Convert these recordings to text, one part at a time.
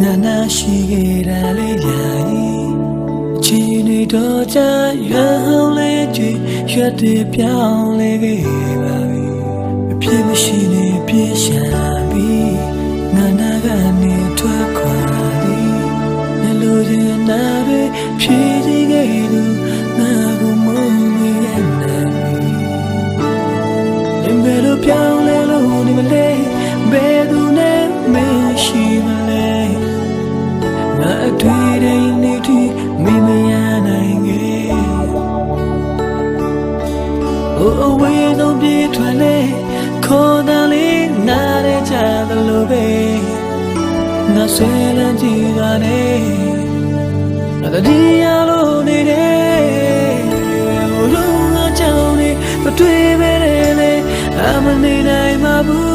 ငါနာရှိခဲ့တာလေရာကြီးအချိန်တွေတော့ကြာရွယ်ဟောင်းလေးကြည့်ရွက်တွေပြောင်းလဲခဲ့ပါပြီအပြစ်မရှိနေပြေရှာပြီးငါနာကနေထွက်ခွာသည်ညလိုချင်နာတွေဖြည့်စည်း ငါဆွေးလန်းကြည့်ပါနဲ့ငါတတိယလို့နေတယ်ဟိုလိုငါကြောင့်နေမတွေ့ပဲလေအမနေနိုင်မှာဘူး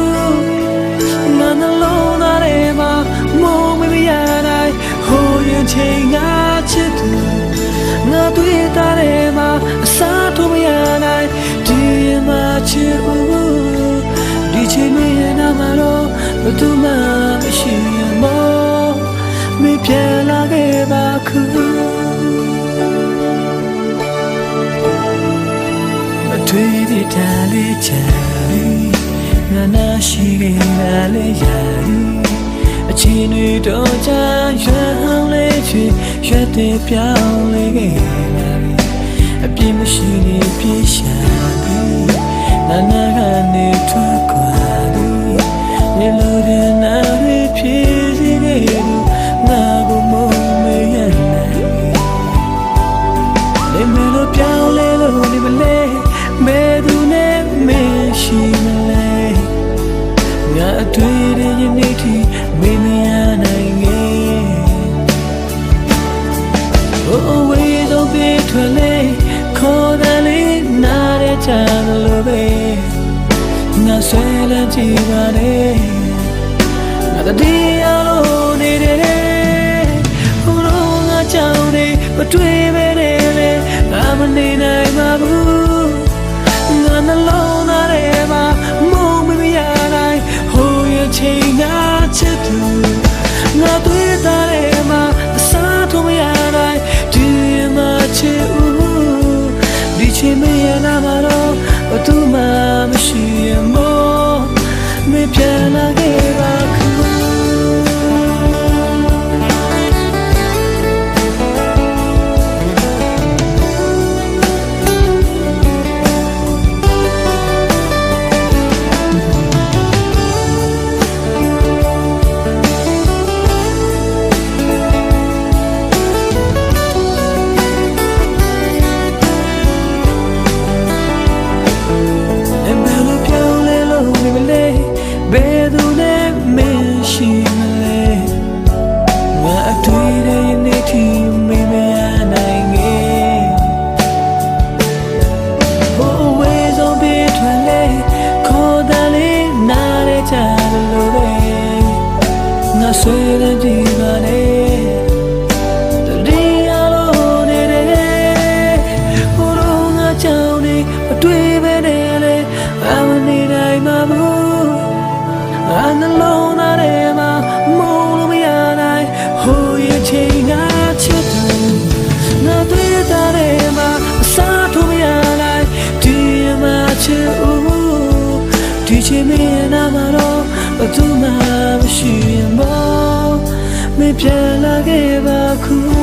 ငါနှလုံးသားထဲမှာမုန်းမရနိုင်ဟိုရင်ချိန်ငါ ဘယ်သူမှမရှိရမောမပြန်လာခဲ့ပါခုမတွေ့တဲ့တလေးချာငါနာရှိခဲ့တာလေးရာအချင်းတွေတော့ကြာရွယ်ဟောင်းလေးချစ်ရွယ်တဲ့ပြောင်းလဲခဲ့ပါပြီအပြစ်မရှိနေပြေးရှာပြီးနာနာကနေထွ ငါအတွေ့အကြုံရဲ့နေတီမင်းမရနိုင်ငယ်ဟိုအဝေးဆုံးပြေးထွက်လေခေါ်တယ်လေးနားရချလို့ပဲငါဆွဲလန်းကြည့်ပါနဲ့ငါတတိယလို့နေတယ်ဟိုတော့ငါကြောင့်နေမတွေ့ ချိန်မ ငါဆွေးတဲ့ဒီပါနဲ့တတိယလို့နေတယ်ဟိုတော့ငါကြောင့်နေမတွေ့ပဲနေလေအမနေနိုင်မှာဘူးငါနှလုံးသားထဲမှာမုန်းလို့မရနိုင်ဟိုရဲ့ချိန်ငါချစ်သူငါတွေ့တာထဲမှာအစားထိုးမရနိုင်ဒီမှာချစ်ဦးဒီချိန်မရနာမှာတော့ဘယ်သူမှမရှိရင်ဘောမ ပြန်လာခဲ့ပါခု